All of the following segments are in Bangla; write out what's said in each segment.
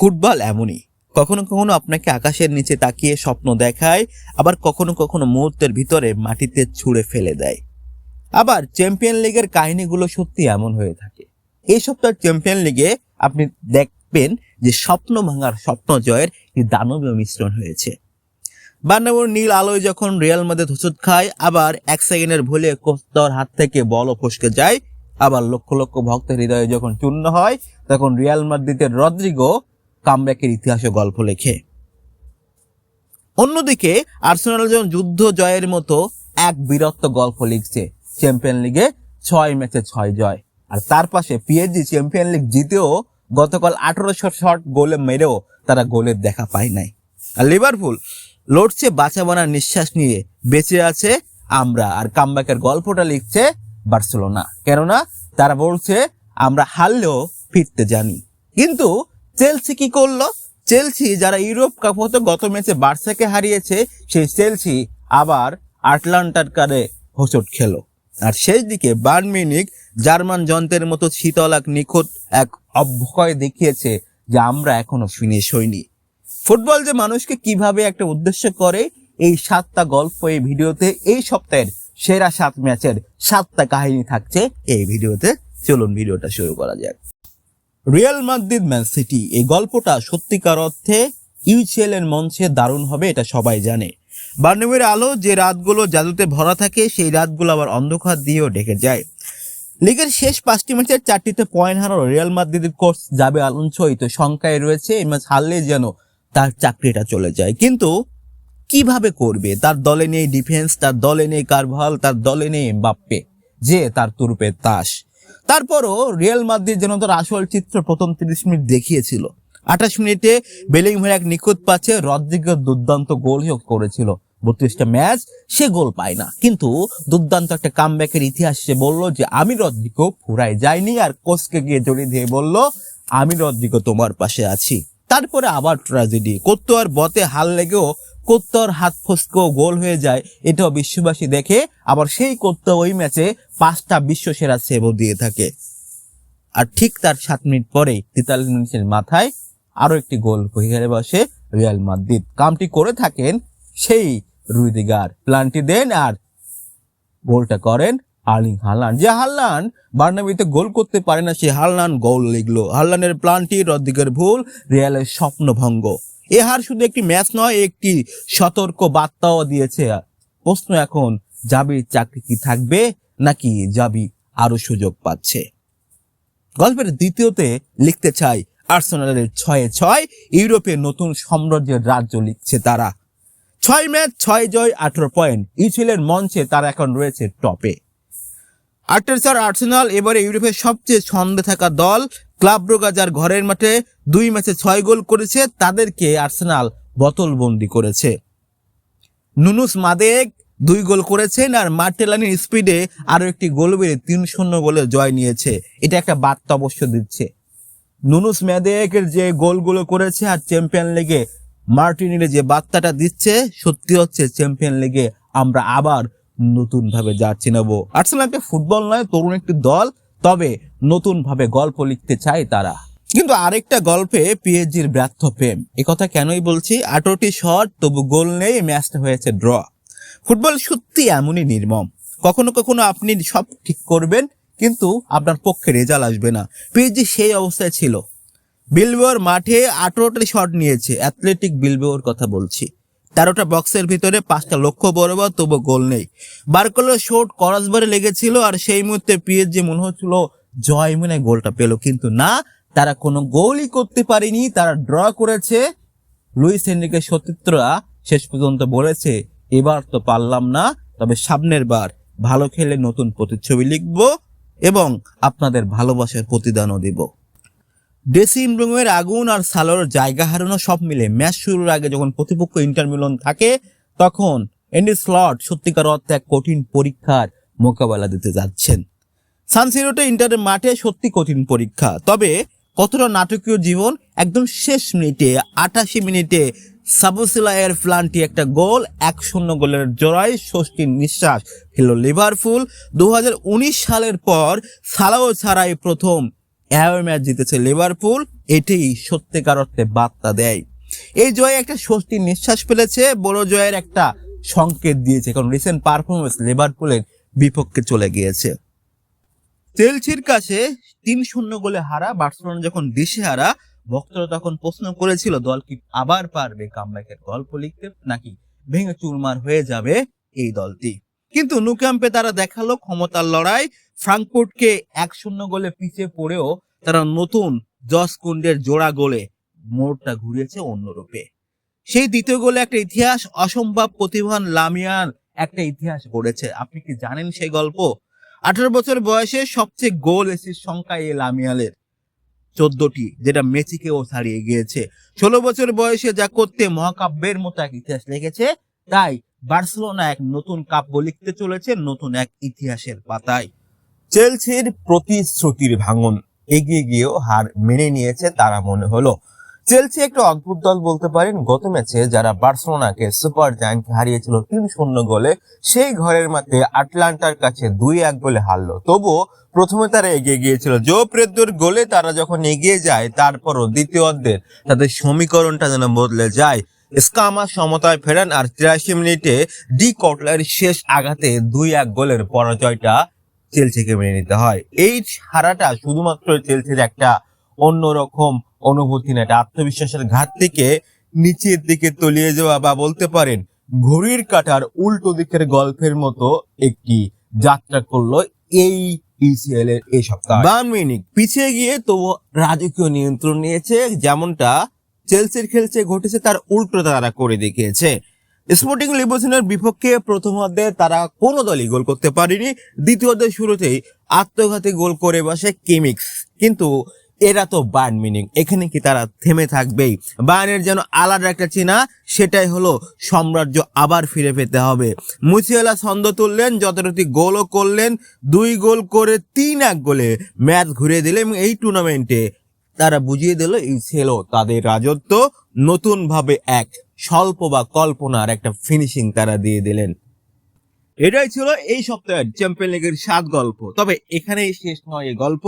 ফুটবল এমনই। কখনো কখনো আপনাকে আকাশের নিচে তাকিয়ে স্বপ্ন দেখায়, আবার কখনো কখনো মুহূর্তের ভিতরে মাটিতে ছুঁড়ে ফেলে দেয়। আবার চ্যাম্পিয়ন লিগের কাহিনীগুলো সত্যি এমন হয়ে থাকে। এই সপ্তাহ চ্যাম্পিয়ন লিগে আপনি দেখবেন যে স্বপ্ন ভাঙার স্বপ্ন জয়ের দানবীয় মিশ্রণ হয়েছে। বান্নাবুর নীল আলোয় যখন রিয়াল মাদ্রিদ হোঁচট খায়, আবার এক সেকেন্ডের ভুলে কোস্তর হাত থেকে বলও ফসকে যায়, আবার লক্ষ লক্ষ ভক্তের হৃদয়ে যখন চূর্ণ হয়, তখন রিয়াল মাদ্রিদের রদ্রিগো কামব্যাকের ইতিহাসে গল্প লেখে। অন্যদিকে, আর্সেনাল যখন যুদ্ধ জয়ের মতো এক বীরত্ব গল্প লিখছে। চ্যাম্পিয়ন লিগে ছয় ম্যাচে ছয় জয়। আর তার পাশে পিএসজি চ্যাম্পিয়ন লিগ জিতেও গতকাল আঠারোশো শট গোলে মেরেও তারা গোলের দেখা পায় নাই। আর লিভারপুল লড়ছে বাঁচা বানার নিঃশ্বাস নিয়ে বেঁচে আছে আমরা। আর কামব্যাকের গল্পটা লিখছে বার্সেলোনা। কেননা, তারা বলছে, আমরা হারলেও ফিরতে জানি। কিন্তু চেলসি কি করল? চেলসি যারা ইউরোপ কাপ হতো গত ম্যাচে বার্সাকে হারিয়েছে, সেই চেলসি আবার আটলান্টার কারে হোঁচট খেলো। আর শেষ দিকে বার্ন মিউনিক জার্মান যন্ত্রের মতো শীতল এক নিখুঁত এক অভ্যয় দেখিয়েছে যে আমরা এখনও ফিনিশ হইনি। ফুটবল যে মানুষকে কীভাবে একটা উদ্দেশ্য করে, এই সাতটা গল্প এই ভিডিওতে, এই সপ্তাহের সেরা সাত ম্যাচের সাতটা কাহিনী থাকছে। এই ভিডিওতে চলুন ভিডিওটা শুরু করা যাক। Real Madrid, Man City. এই গল্পটা সত্যিকার অর্থে ইউসিএল এর মঞ্চে দারুণ হবে, এটা সবাই জানে। বার্নবের আলো যে রাতগুলো জাদুতে ভরা থাকে, সেই রাতগুলো আবার অন্ধকার দিয়েও ঢেকে যায়। লিগের শেষ পাঁচটি ম্যাচের চারটিতে পয়েন্ট হারানো রিয়াল মাদ্রিদের কোর্স যাবে আলোনসোই তো শঙ্কায় রয়েছে, এই ম্যাচ হারলে যেন তার চাকরিটা চলে যায়। কিন্তু কীভাবে করবে? তার দলে নেই ডিফেন্স তার দলে নেই কারভাল তার দলে নেই বাপ্পে যে তার তুরুপে তাস। তারপরও রিয়াল মাদ্রিদ যেন তার আসল চিত্র প্রথম তিরিশ মিনিট দেখিয়েছিল। আঠাশ মিনিটে বেলিংহার এক নিখুঁত পাচ্ছে রদ্রিগের দুর্দান্ত গোল করেছিল। বত্রিশটা ম্যাচ সে গোল পায় না। কিন্তু দুর্দান্ত একটা কামব্যাকের ইতিহাস সে বলল যে, আমি রদ্রিগো ফুরাই যায়নি আর কোচকে গিয়ে জড়িয়ে দিয়ে বলল, আমি রদ্রিগো তোমার পাশে আছি। তারপরে আবার ট্র্যাজেডি করতো আর বতে হাল লেগেও কোত্তর হাত ফসকেও গোল হয়ে যায়, এটাও বিশ্ববাসী দেখে, আবার সেই কোত্তো ওই ম্যাচে পাঁচটা বিশ্ব সেরা সেভও দিয়ে থাকে। আর ঠিক তার সাত মিনিট পরে তেতাল্লিশ মিনিটের মাথায় আরও একটি গোল ঘিরে বসে রিয়াল মাদ্রিদ। কামটি করে থাকেন সেই রুইদিগার প্লানটি দেন আর গোলটা করেন আর্লিং হালান। যে হাল্লান বার্নাবিতে গোল করতে পারে না, সে হাল্লান গোল লিখলো। হাল্লানের প্লান্টি রদ্দিগের ভুল, রিয়ালের স্বপ্নভঙ্গ। এ হার শুধু একটি ম্যাচ নয়, একটি সতর্ক বার্তাও দিয়েছে। প্রশ্ন এখন, জাবির চাকরি কি থাকবে নাকি জাবি আরও সুযোগ পাচ্ছে? গল্পের দ্বিতীয়তে লিখতে চাই, আর্সেনালের ছয়ে ছয়, ইউরোপের নতুন সাম্রাজ্যের রাজ্য লিখছে তারা। ছয় ম্যাচ, ছয় জয়, আঠারো পয়েন্ট। ইউসিএলের মঞ্চে তারা এখন রয়েছে টপে। আর্টেসার আর্সেনাল এবারে ইউরোপের সবচেয়ে ছন্দে থাকা দল ক্লাব ব্রোগা যার ঘরের মাঠে দুই ম্যাচে ছয় গোল করেছে, তাদেরকে আর্সেনাল বোতলবন্দি করেছে। নুনুস মাদেক দুই গোল করেছেন আর মার্টেলানির স্পিডে আরও একটি গোল বেড়ে তিন শূন্য গোলে জয় নিয়েছে। এটা একটা বার্তা অবশ্য দিচ্ছে। নুনুস মেদেকের যে গোলগুলো করেছে আর চ্যাম্পিয়ন লিগে মার্টিনের যে বার্তাটা দিচ্ছে, সত্যি হচ্ছে চ্যাম্পিয়ন লিগে আমরা আবার নতুন ভাবে যাচ্ছি নেব। আর্সেনাল একটা ফুটবল নয়, তরুণ একটি দল তবে নতুন ভাবে গল্প লিখতে চায় তারা। কিন্তু আরেকটা গল্পে পিএসজির ব্যর্থ প্রেম। কথা কেনই বলছি? আঠারোটি শট, তবু গোল নেই, ম্যাচটা হয়েছে ড্র। ফুটবল সত্যি এমনই নির্মম। কখনো কখনো আপনি সব ঠিক করবেন, কিন্তু আপনার পক্ষে রেজাল্ট আসবে না। পিএসজি সেই অবস্থায় ছিল। বিলবোর মাঠে আঠারোটা শট নিয়েছে। অ্যাথলেটিক বিলবোর কথা বলছি। তেরোটা বক্সের ভিতরে পাঁচটা লক্ষ্য বরাবর তবু গোল নেই। বারকলের শট করসবারে লেগেছিল, আর সেই মুহূর্তে পিএসজি মনে হচ্ছিল, জয় মনে গোলটা পেল। কিন্তু না, তারা কোনো গোলই করতে পারেনি। তারা ড্র করেছে। লুইস হেনরিকের সতীর্থরা শেষ পর্যন্ত বলেছে, এবার তো পারলাম না। তবে সামনের বার ভালো খেলে নতুন প্রতিচ্ছবি লিখব এবং আপনাদের ভালোবাসার প্রতিদানও দেব। ড্রেসিং রুমের আগুন আর সালোর জায়গা হারানো সব মিলে ম্যাচ শুরুর আগে যখন প্রতিপক্ষ ইন্টারমিলন থাকে, তখন এন্ডি স্লট সত্যিকার অর্থে এক কঠিন পরীক্ষার মোকাবেলা দিতে যাচ্ছেন। সানসিরোতে ইন্টারের মাঠে সত্যি কঠিন পরীক্ষা, তবে কতটা নাটকীয় জীবন একদম শেষ মিনিটে, আটাশি মিনিটে সাবুসিলায়ের ফ্লান্টি একটা গোল, এক শূন্য গোলের জোড়ায় ষষ্ঠীর নিঃশ্বাস খেল লিভারপুল। দু সালের পর সালাও ছাড়াই প্রথম অ্যাওয়ে ম্যাচ জিতেছে লিভারপুল, এটাই সত্যিকার অর্থে বার্তা দেয়। এই জয়ে একটা স্বস্তির নিঃশ্বাস ফেলেছে, বড় জয়ের একটা সংকেত দিয়েছে, কারণ রিসেন্ট পারফরমেন্স লিভারপুলের বিপক্ষে চলে গিয়েছে। চেলসির কাছে তিন শূন্য গোলে হারা, বার্সেলোনা যখন দিশে হারা, ভক্তরা তখন প্রশ্ন করেছিল, দল কি আবার পারবে কামব্যাকের গল্প লিখতে? নাকি ভেঙে চুরমার হয়ে যাবে এই দলটি? কিন্তু নুক্যাম্পে তারা দেখাল ক্ষমতার লড়াই ফ্রাঙ্কফুর্টকে এক শূন্য গোলে পিছিয়ে পড়েও তারা নতুন জস কুন্ডের জোড়া গোলে মোড়টা ঘুরিয়েছে অন্যরূপে সেই দ্বিতীয় গোলে একটা ইতিহাস, অসম্ভব প্রতিভান লামিয়ান একটা ইতিহাস গড়েছে। আপনি কি জানেন সেই গল্প? আঠারো বছর বয়সে সবচেয়ে গোল এসির সংখ্যা এই লামিয়ালের চোদ্দটি, যেটা মেসিকেও ছাড়িয়ে গিয়েছে। ষোলো বছর বয়সে যা করতে মহাকাব্যের মতো এক ইতিহাস লেগেছে, তাই বার্সেলোনা এক নতুন কাব্য লিখতে চলেছে, নতুন এক ইতিহাসের পাতায়। চেলসির প্রতিশ্রুতির ভাঙন এগিয়ে গিয়েও হার মেনে নিয়েছে তারা মনে হলো। চেলসি একটা অদ্ভুত দল বলতে পারেন। গত ম্যাচে যারা বার্সেলোনাকে সুপার জায়ান্টকে হারিয়েছিল তিন শূন্য গোলে, সেই ঘরের মাঠে আটলান্টার কাছে দুই এক গোলে হারলো। তবুও প্রথমে তারা এগিয়ে গিয়েছিল। জো প্রেদ্দোর গোলে তারা যখন এগিয়ে যায়, তারপরও দ্বিতীয় অর্ধের তাদের সমীকরণটা যেন বদলে যায়। স্কামা সমতায় ফেরান আর তিরাশি মিনিটে ডি কটলার শেষ আঘাতে দুই এক গোলের পরাজয়টা চেলসিকে মেনে নিতে হয়। এই হারাটা শুধুমাত্র চেলসির একটা অন্যরকম অনুভূতি না এটা আত্মবিশ্বাসের ঘাট থেকে নিচের দিকে তলিয়ে যাওয়া বা বলতে পারেন ঘড়ির কাটার উল্টো দিকের গল্পের মতো একটি যাত্রা করল এই ইসিএল এর এই সপ্তাহ। বার্ন মিউনিক পিছিয়ে গিয়ে তো রাজকীয় নিয়ন্ত্রণ নিয়েছে যেমনটা চেলসির খেলছে ঘটেছে তার উল্টো তারা করে দেখিয়েছে। স্পোর্টিং লিবসনের বিপক্ষে প্রথম অর্ধে তারা কোনো দলই গোল করতে পারেনি। দ্বিতীয় অর্ধের শুরুতেই আত্মঘাতী গোল করে বসে কেমিক্স কিন্তু এরা তো বার্ন মিনিং এখানে কি তারা থেমে থাকবেই? বার্নের যেন আলাদা একটা চেনা, সেটাই হলো সাম্রাজ্য আবার ফিরে পেতে হবে। মুসিয়ালা ছন্দ তুললেন, যথারীতি গোলও করলেন। দুই গোল করে তিন এক গোলে ম্যাচ ঘুরিয়ে দিলেন এই টুর্নামেন্টে তারা বুঝিয়ে দিল, এই ছিল তাদের রাজত্ব। নতুন ভাবে এক স্বল্প বা কল্পনার একটা ফিনিশিং তারা দিয়ে দিলেন। এটাই ছিল এই সপ্তাহের চ্যাম্পিয়ন লিগের সাত গল্প। তবে এখানেই শেষ নয় এই গল্প।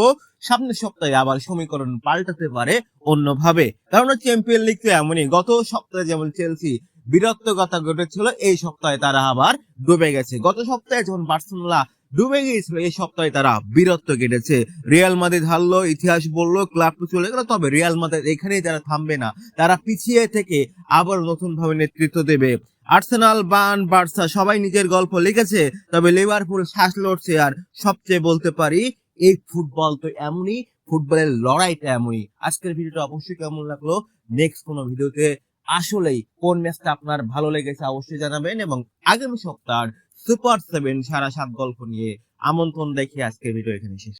সামনের সপ্তাহে আবার সমীকরণ পাল্টাতে পারে অন্যভাবে। কারণ চ্যাম্পিয়ন লিগ তো এমনই, গত সপ্তাহে যেমন চেলসি বিরক্তকতা ঘটেছিল, এই সপ্তাহে তারা আবার ডুবে গেছে। গত সপ্তাহে যখন বার্সেলোনা ডুবে গিয়েছিল। এই সপ্তাহে তারা বীরত্ব কেটেছে। রিয়াল মাদ্রিদ হারলো, ইতিহাস বলল, ক্লাব চলে গেল, তবে রিয়াল মাদ্রিদ এখানেই তারা থামবে না। তারা পিছিয়ে থেকে আবার নতুন ভাবে নেতৃত্ব দেবে। আর্সেনাল বান বার্সা সবাই নিজের গল্প লিখেছে, তবে লিভারপুল শ্বাস লড়ছে। আর সবচেয়ে বলতে পারি, এই ফুটবল তো এমনই, ফুটবলের লড়াইটা এমনই। আজকের ভিডিওটা অবশ্যই কেমন লাগল? নেক্সট কোনো ভিডিওতে আসলেই কোন ম্যাচটা আপনার ভালো লেগেছে অবশ্যই জানাবেন এবং আগামী সপ্তাহ সুপার সেভেন সারা সাত গল্প নিয়ে আমন্ত্রণ দেখে আজকে ভিডিও এখানে শেষ